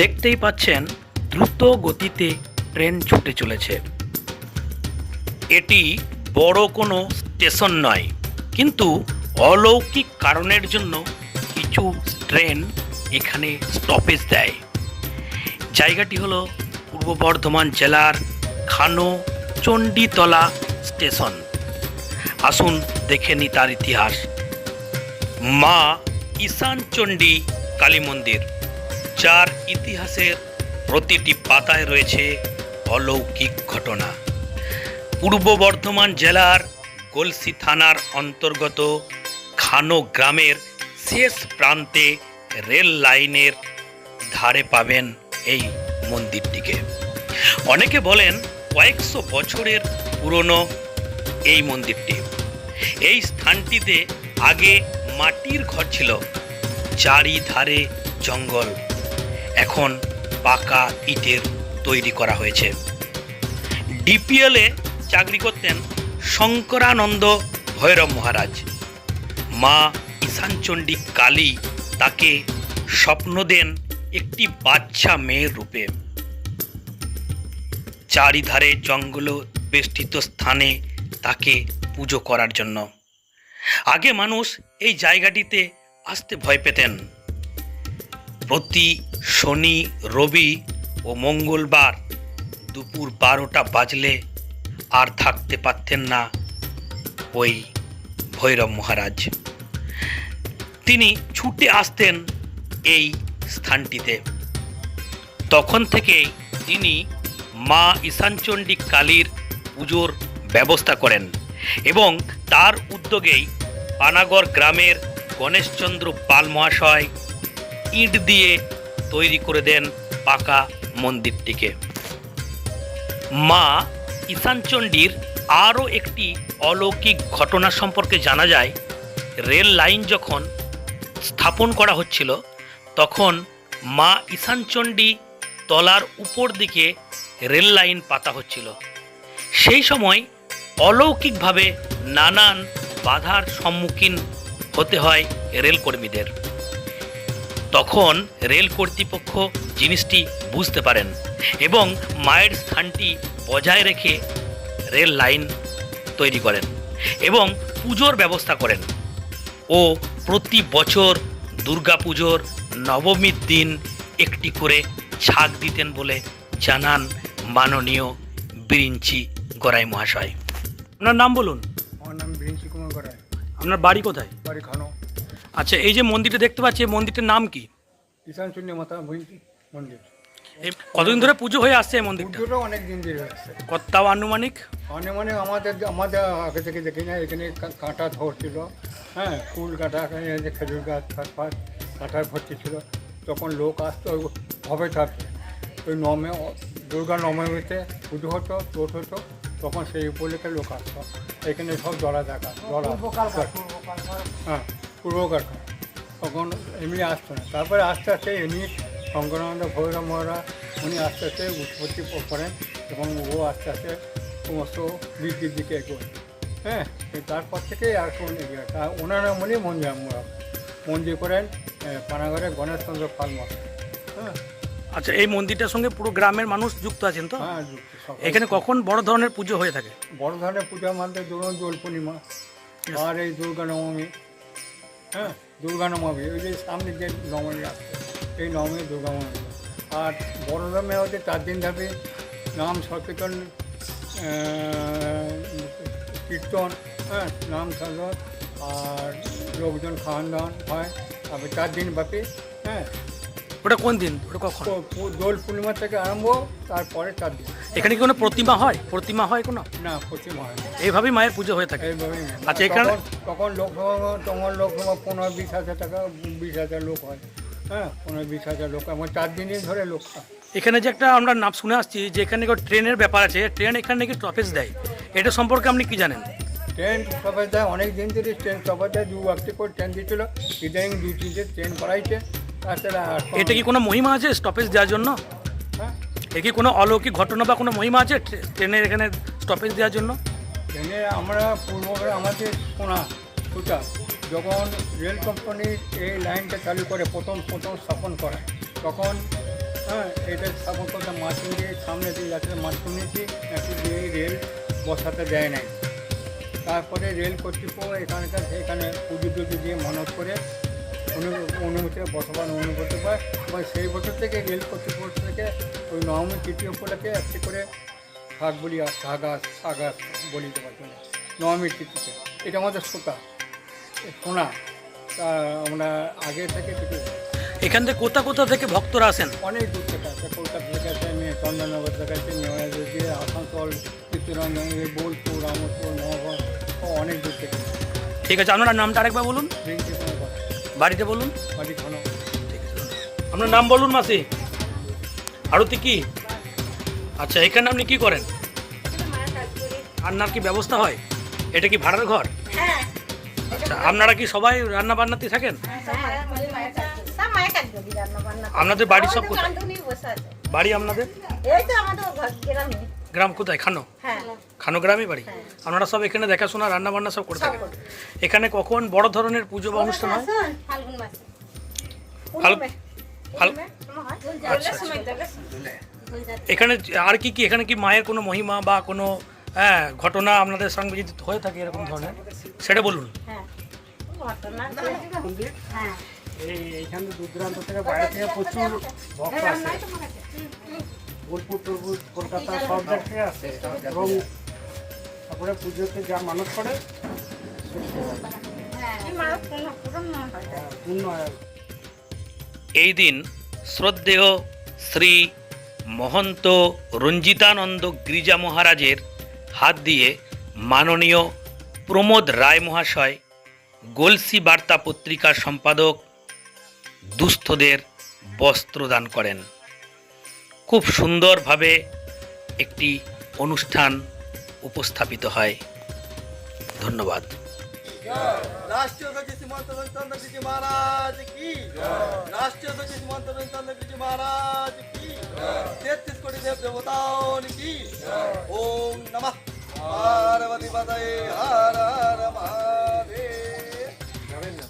দেখতেই পাচ্ছেন, দ্রুত গতিতে ট্রেন ছুটে চলেছে। এটি বড় কোনো স্টেশন নয়, কিন্তু অলৌকিক কারণের জন্য কিছু ট্রেন এখানে স্টপেজ দেয়। জায়গাটি হলো পূর্ব বর্ধমান জেলার খানো চণ্ডীতলা স্টেশন। আসুন দেখে নি তার ইতিহাস। মা ঈশান চণ্ডী কালী মন্দির। যার ইতিহাসের প্রতিটি পাতায় রয়েছে অলৌকিক ঘটনা। পূর্ব বর্ধমান জেলার গলসি থানার অন্তর্গত খানো গ্রামের শেষ প্রান্তে রেল লাইনের ধারে পাবেন এই মন্দিরটিকে। অনেকে বলেন কয়েকশো বছরের পুরনো এই মন্দিরটি। এই স্থানটিতে আগে মাটির ঘর ছিল, চারিধারে জঙ্গল। এখন পাকা ইটের তৈরি করা হয়েছে। ডিপিএলে চাকরি করতেন শঙ্করানন্দ ভৈরব মহারাজ। মা ঈশানচণ্ডী কালী তাকে স্বপ্ন দেন একটি বাচ্চা মেয়ের রূপে। চারিধারে জঙ্গল বেষ্টিত স্থানে তাকে পুজো করার জন্য। আগে মানুষ এই জায়গাটিতে আসতে ভয় পেতেন। প্রতি শনি, রবি ও মঙ্গলবার দুপুর বারোটা বাজলে আর থাকতে পারতেন না ওই ভৈরব মহারাজ। তিনি ছুটে আসতেন এই স্থানটিতে। তখন থেকেই তিনি মা ঈশানচণ্ডী কালীর পুজোর ব্যবস্থা করেন এবং তার উদ্যোগেই পানাগড় গ্রামের গণেশচন্দ্র পাল মহাশয় ইট দিয়ে তৈরি করে দেন পাকা মন্দিরটিকে। মা ঈশানচণ্ডীর আরও একটি অলৌকিক ঘটনা সম্পর্কে জানা যায়। রেল লাইন যখন স্থাপন করা হচ্ছিল, তখন মা ঈশানচণ্ডী তলার উপর দিকে রেল লাইন পাতা হচ্ছিল। সেই সময় অলৌকিকভাবে নানান বাধার সম্মুখীন হতে হয় রেলকর্মীদের। তখন রেল কর্তৃপক্ষ জিনিসটি বুঝতে পারেন এবং মায়ের স্থানটি বজায় রেখে রেল লাইন তৈরি করেন এবং পুজোর ব্যবস্থা করেন। ও প্রতি বছর দুর্গাপুজোর নবমীর দিন একটি করে ছাগ দিতেন বলে জানান মাননীয় বিরিঞ্চি গড়াই মহাশয়। আপনার নাম বলুন। আমার নাম ভিঞ্চি কুমার গড়াই। আপনার বাড়ি কোথায়? বাড়ি খানো আচ্ছা এই যে মন্দিরটা দেখতে পাচ্ছি এই মন্দিরটার নাম কি? ঈশান মাতা মন্দির। এই কতদিন ধরে পুজো হয়ে আসছে এই মন্দিরটা? পুজোটা অনেক দিন ধরে আসছে তাও আনুমানিক? মানে মানে আমাদের আমাদের আগে থেকে দেখি না এখানে কাঁটা ধরছিল হ্যাঁ ফুল কাঁটা যে খেজুর গাছ ফাঁস ফাঁস কাঁটার ভর্তি ছিল। তখন লোক আসতো থাকতো। ওই নমে দুর্গা নবমীতে পুজো হতো চোট হতো তখন সেই উপলক্ষে লোক আসতো। এখানে সব দলা দেখা হ্যাঁ। পূর্বকার তখন এমনি আসতো না। তারপরে আস্তে আস্তে এমনি শঙ্করানন্দ ভৈরব মহারা উনি আস্তে আস্তে উৎপত্তি করেন এবং ও আস্তে আস্তে সমস্ত বৃদ্ধির দিকে এগোয়। হ্যাঁ তারপর থেকে আর কোন এগিয়ে তা ওনার আমলেই মন্দির আমরা মন্দির করেন পানাগড়ে গণেশচন্দ্র পাল মহাশয় হ্যাঁ। আচ্ছা এই মন্দিরটার সঙ্গে পুরো গ্রামের মানুষ যুক্ত আছেন তো? হ্যাঁ এখানে কখন বড় ধরনের পুজো হয়ে থাকে? বড় ধরনের পূজা মানতে ধরুন দোল পূর্ণিমা আর এই দুর্গা নবমী হ্যাঁ দুর্গা নবমী ওই যে সামনে যে নবমী আসছে এই নবমী দুর্গা নবমী আর বড়রা হচ্ছে চার দিন ধরে নাম সচেতন কীর্তন হ্যাঁ নাম সচেতন। আর লোকজন খাওয়ান দাওয়ান হয়। তারপরে চার দিন ব্যাপী হ্যাঁ ওটা কোন দিন? ওটা কখন? দোল পূর্ণিমা থেকে আরম্ভ তারপরে চার দিন। এখানে কি কোনো প্রতিমা হয়? প্রতিমা হয় কোনো? না প্রতিমা হয়। এইভাবেই মায়ের পুজো হয়ে থাকে। এইভাবেই। আচ্ছা, এখানে- তখন- লোকসভা তখন লোকসভা পনেরো বিশ হাজার টাকা বিশ হাজার লোক হয়। হ্যাঁ পনেরো বিশ হাজার লোক আমার চার দিনই ধরে লোক। এখানে যে একটা আমরা নাম শুনে আসছি যে এখানে ট্রেনের ব্যাপার আছে ট্রেন এখানে নাকি ট্রফেজ দেয়? এটা সম্পর্কে আপনি কি জানেন? ট্রেন সবাই দেয় অনেক দিন ধরে ট্রেন সবাই দেয়। দু একটি করে ট্রেন দিচ্ছিল ইদানিং দু তিনটে ট্রেন করাইছে। এটা কি কোনো মহিমা আছে স্টপেজ দেওয়ার জন্য? হ্যাঁ? এ কি কোনো অলৌকিক ঘটনা বা কোনো মহিমা আছে ট্রেনের এখানে স্টপেজ দেওয়ার জন্য? ট্রেনে আমরা পূর্বকালে আমাদের শোনা সুতা যখন রেল কোম্পানি এই লাইনটা চালু করে প্রথম প্রথম স্থাপন করে তখন হ্যাঁ এটা সাপোজ কথা মাছুরি সামনে দিয়ে যাচ্ছে মাছুরিটি একটু দিয়ে রেল বসাতে দেয় নাই। তারপরে রেল কর্তৃপক্ষ এখানকার এখানে পুজো টুজো দিয়ে মানত করে অনুমতি বসবাস অনুমতি পায় বা সেই বছর থেকে রেল কর্তৃপক্ষ থেকে ওই নবমী তৃতীয় উপলক্ষে একটি করে শাক বলি শাক শাক গাছ বলি দেওয়ার জন্য নবমীর তিথিতে। এটা আমাদের সোতা সোনা। তা আমরা আগে থেকে কিছু এখান থেকে কোথা কোথা থেকে ভক্তরা আসেন? অনেক দূর থেকে আছে কলকাতা থেকে আছে মেয়ে চন্দননগর থেকে আছে মেয়ে আসানসোল চিত্তরঞ্জন বোলপুর রামপুর নগর অনেক দূর থেকে। ঠিক আছে আপনার নামটা আরেকবার বলুন। বাড়িতে বলুন। বাড়ি খানো আপনার নাম বলুন মাসি। আরতি কি? আচ্ছা এখানে আপনি কি করেন? রান্নার কি ব্যবস্থা হয়? এটা কি ভাড়ার ঘর? হ্যাঁ আচ্ছা আপনারা কি সবাই রান্না বান্নাতে থাকেন? আপনাদের বাড়ি সব কোথায়? বাড়ি আপনাদের? এই তো আমাদের ঘর গ্রামে কোথায়? খানো হ্যাঁ। খানো গ্রামে বাড়ি? হ্যাঁ। আপনারা সব এখানে দেখাশোনা রান্না বান্না সব করে থাকেন? এখানে কখন বড় ধরনের পুজো বা অনুষ্ঠান হয়? আসুন, ফাল্গুন মাসে। ফাল- ফাল- পূর্ণিমে সময় থেকে। এখানে আর কি কি এখানে কি মায়ের কোনো মহিমা বা কোনো হ্যাঁ ঘটনা আপনাদের সঙ্গে যদি হয়ে থাকে এরকম ধরনের? সেটা বলুন। হ্যাঁ। ঘটনা হ্যাঁ। এই এইখানে দূর দূরান্ত থেকে বাইরে থেকে প্রচুর ভক্ত আসে। বোলপুর টুলপুর কলকাতা সব জায়গা থেকে আসে এবং তারপরে পুজোতে যা মানত করে হয়। পূর্ণ হয়। এই দিন শ্রদ্ধেয় শ্রী মহন্ত রঞ্জিতানন্দ গিরিজা মহারাজের হাত দিয়ে মাননীয় প্রমোদ রায় মহাশয় গলসি বার্তা পত্রিকার সম্পাদক দুস্থদের বস্ত্রদান করেন। খুব সুন্দরভাবে একটি অনুষ্ঠান উপস্থাপিত হয়। ধন্যবাদ। রাষ্ট্রীয় মহারাজ কি? মহারাজ কি? দেব দেবতাओं কি? ওম নমঃ। পার্বতী পদয়ে হর